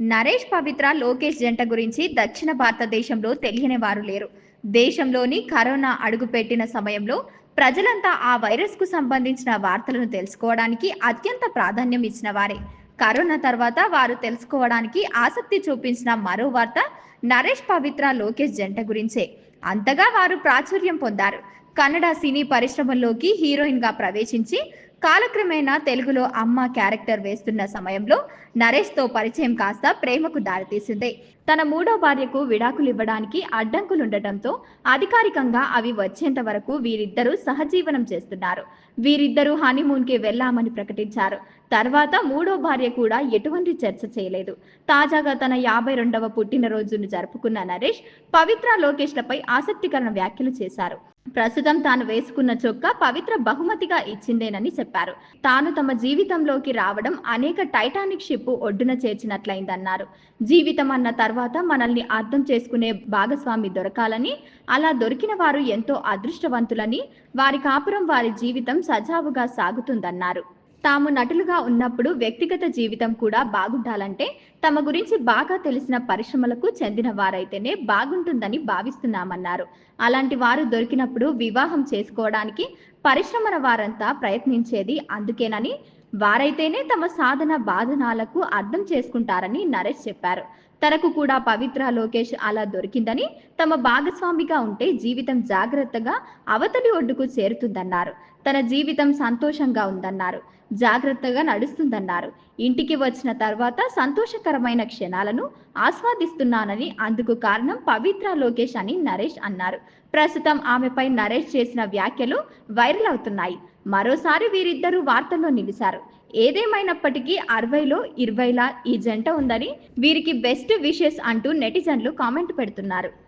నరేష్ పవిత్ర లోకేష్ జంట గురించి దక్షిణ భారతదేశంలో తెలియని వారు లేరు. దేశంలోని కరోనా అడుగుపెట్టిన సమయంలో ప్రజలంతా ఆ వైరస్కు సంబంధించిన వార్తలను తెలుసుకోవడానికి అత్యంత ప్రాధాన్యం ఇచ్చిన వారే. కరోనా తర్వాత వారు తెలుసుకోవడానికి ఆసక్తి చూపించిన మరో వార్త నరేష్ పవిత్ర లోకేష్ జంట గురించే. అంతగా వారు ప్రాచుర్యం పొందారు. కన్నడ సినీ పరిశ్రమల్లోకి హీరోయిన్గా ప్రవేశించి కాలక్రమేణా తెలుగులో అమ్మ క్యారెక్టర్ వేస్తున్న సమయంలో నరేష్తో పరిచయం కాస్త ప్రేమకు దారితీసింది. తన మూడో భార్యకు విడాకులు ఇవ్వడానికి అడ్డంకులుండటంతో అధికారికంగా అవి వచ్చేంత వరకు వీరిద్దరూ సహజీవనం చేస్తున్నారు. వీరిద్దరూ హనీమూన్కి వెళ్ళామని ప్రకటించారు. తర్వాత మూడో భార్య కూడా ఎటువంటి చర్చ చేయలేదు. తాజాగా తన యాభై రెండవ పుట్టినరోజును జరుపుకున్న నరేష్ పవిత్ర లోకేష్లపై ఆసక్తికరణ వ్యాఖ్యలు చేశారు. ప్రస్తుతం తాను వేసుకున్న చొక్కా పవిత్ర బహుమతిగా ఇచ్చిందేనని చెప్పారు. తాను తమ జీవితంలోకి రావడం అనేక టైటానిక్ షిప్ ఒడ్డున చేర్చినట్లయిందన్నారు. జీవితం అన్న తర్వాత మనల్ని అర్థం చేసుకునే భాగస్వామి దొరకాలని అలా దొరికిన వారు ఎంతో అదృష్టవంతులని వారి కాపురం వారి జీవితం సజావుగా సాగుతుందన్నారు. తాము నటులుగా ఉన్నప్పుడు వ్యక్తిగత జీవితం కూడా బాగుండాలంటే తమ గురించి బాగా తెలిసిన పరిశ్రమలకు చెందిన వారైతేనే బాగుంటుందని భావిస్తున్నామన్నారు. అలాంటి వారు దొరికినప్పుడు వివాహం చేసుకోవడానికి పరిశ్రమల వారంతా ప్రయత్నించేది అందుకేనని వారైతేనే తమ సాధన బాధనాలకు అర్థం చేసుకుంటారని నరేష్ చెప్పారు. తనకు కూడా పవిత్ర లోకేష్ అలా దొరికిందని తమ భాగస్వామిగా ఉంటే జీవితం జాగ్రత్తగా అవతలి ఒడ్డుకు చేరుతుందన్నారు. తన జీవితం సంతోషంగా ఉందన్నారు. జాగ్రత్తగా నడుస్తుందన్నారు. ఇంటికి వచ్చిన తర్వాత సంతోషకరమైన క్షణాలను ఆస్వాదిస్తున్నానని అందుకు కారణం పవిత్ర లోకేష్ అని నరేష్ అన్నారు. ప్రస్తుతం ఆమెపై నరేష్ చేసిన వ్యాఖ్యలు వైరల్ అవుతున్నాయి. మరోసారి వీరిద్దరూ వార్తల్లో నిలిచారు. ఏదేమైనప్పటికీ అరవైలో ఇరవైలా ఈ జంట ఉందని వీరికి బెస్ట్ విషెస్ అంటూ నెటిజన్లు కామెంట్ పెడుతున్నారు.